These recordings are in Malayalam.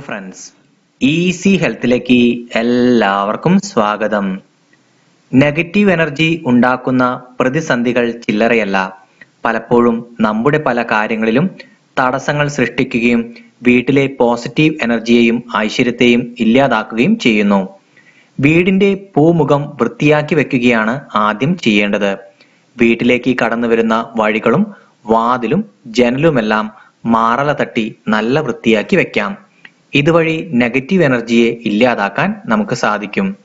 ഫ്രണ്ട്സ് ഈസി ഹെൽത്തിലേക്ക് എല്ലാവർക്കും സ്വാഗതം. നെഗറ്റീവ് എനർജി ഉണ്ടാക്കുന്ന പ്രതിസന്ധികൾ ചില്ലറയല്ല. പലപ്പോഴും നമ്മുടെ പല കാര്യങ്ങളിലും തടസ്സങ്ങൾ സൃഷ്ടിക്കുകയും വീട്ടിലെ പോസിറ്റീവ് എനർജിയെയും ഐശ്വര്യത്തെയും ഇല്ലാതാക്കുകയും ചെയ്യുന്നു. വീടിന്റെ പൂമുഖം വൃത്തിയാക്കി വെക്കുകയാണ് ആദ്യം ചെയ്യേണ്ടത്. വീട്ടിലേക്ക് കടന്നു വരുന്ന വഴികളും വാതിലും ജനലുമെല്ലാം മാറല തട്ടി നല്ല വൃത്തിയാക്കി വെക്കാം. ഇതുവഴി നെഗറ്റീവ് എനർജിയെ ഇല്ലാതാക്കാൻ നമുക്ക് സാധിക്കും.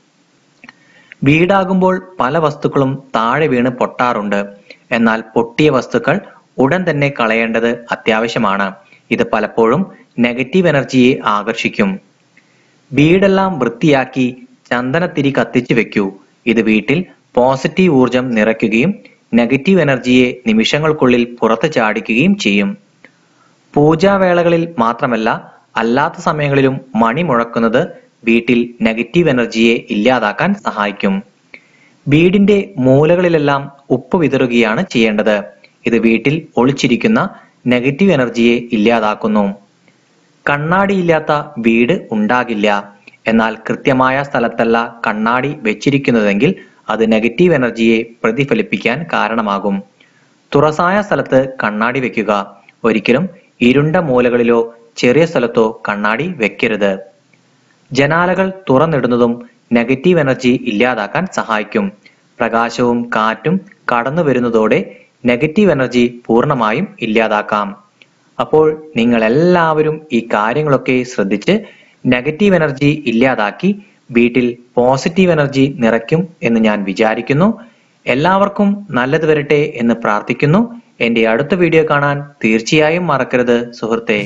വീടാകുമ്പോൾ പല വസ്തുക്കളും താഴെ വീണ് പൊട്ടാറുണ്ട്. എന്നാൽ പൊട്ടിയ വസ്തുക്കൾ ഉടൻ തന്നെ കളയേണ്ടത് അത്യാവശ്യമാണ്. ഇത് പലപ്പോഴും നെഗറ്റീവ് എനർജിയെ ആകർഷിക്കും. വീടെല്ലാം വൃത്തിയാക്കി ചന്ദനത്തിരി കത്തിച്ചു വെക്കൂ. ഇത് വീട്ടിൽ പോസിറ്റീവ് ഊർജം നിറയ്ക്കുകയും നെഗറ്റീവ് എനർജിയെ നിമിഷങ്ങൾക്കുള്ളിൽ പുറത്തു ചാടിക്കുകയും ചെയ്യും. പൂജാവേളകളിൽ മാത്രമല്ല അല്ലാത്ത സമയങ്ങളിലും മണി മുഴക്കുന്നത് വീട്ടിൽ നെഗറ്റീവ് എനർജിയെ ഇല്ലാതാക്കാൻ സഹായിക്കും. വീടിന്റെ മൂലകളിലെല്ലാം ഉപ്പ് വിതറുകയാണ് ചെയ്യേണ്ടത്. ഇത് വീട്ടിൽ ഒളിച്ചിരിക്കുന്ന നെഗറ്റീവ് എനർജിയെ ഇല്ലാതാക്കുന്നു. കണ്ണാടിയില്ലാത്ത വീട് ഉണ്ടാകില്ല. എന്നാൽ കൃത്യമായ സ്ഥലത്തല്ല കണ്ണാടി വെച്ചിരിക്കുന്നതെങ്കിൽ അത് നെഗറ്റീവ് എനർജിയെ പ്രതിഫലിപ്പിക്കാൻ കാരണമാകും. തുറസായ സ്ഥലത്ത് കണ്ണാടി വെക്കുക. ഒരിക്കലും ഇരുണ്ട മൂലകളിലോ ചെറിയ സ്ഥലത്തോ കണ്ണാടി വെക്കരുത്. ജനാലകൾ തുറന്നിടുന്നതും നെഗറ്റീവ് എനർജി ഇല്ലാതാക്കാൻ സഹായിക്കും. പ്രകാശവും കാറ്റും കടന്നു വരുന്നതോടെ നെഗറ്റീവ് എനർജി പൂർണമായും ഇല്ലാതാക്കാം. അപ്പോൾ നിങ്ങൾ എല്ലാവരും ഈ കാര്യങ്ങളൊക്കെ ശ്രദ്ധിച്ച് നെഗറ്റീവ് എനർജി ഇല്ലാതാക്കി വീട്ടിൽ പോസിറ്റീവ് എനർജി നിറയ്ക്കും എന്ന് ഞാൻ വിചാരിക്കുന്നു. എല്ലാവർക്കും നല്ലത് വരട്ടെ എന്ന് പ്രാർത്ഥിക്കുന്നു. എന്റെ അടുത്ത വീഡിയോ കാണാൻ തീർച്ചയായും മറക്കരുത് സുഹൃത്തെ.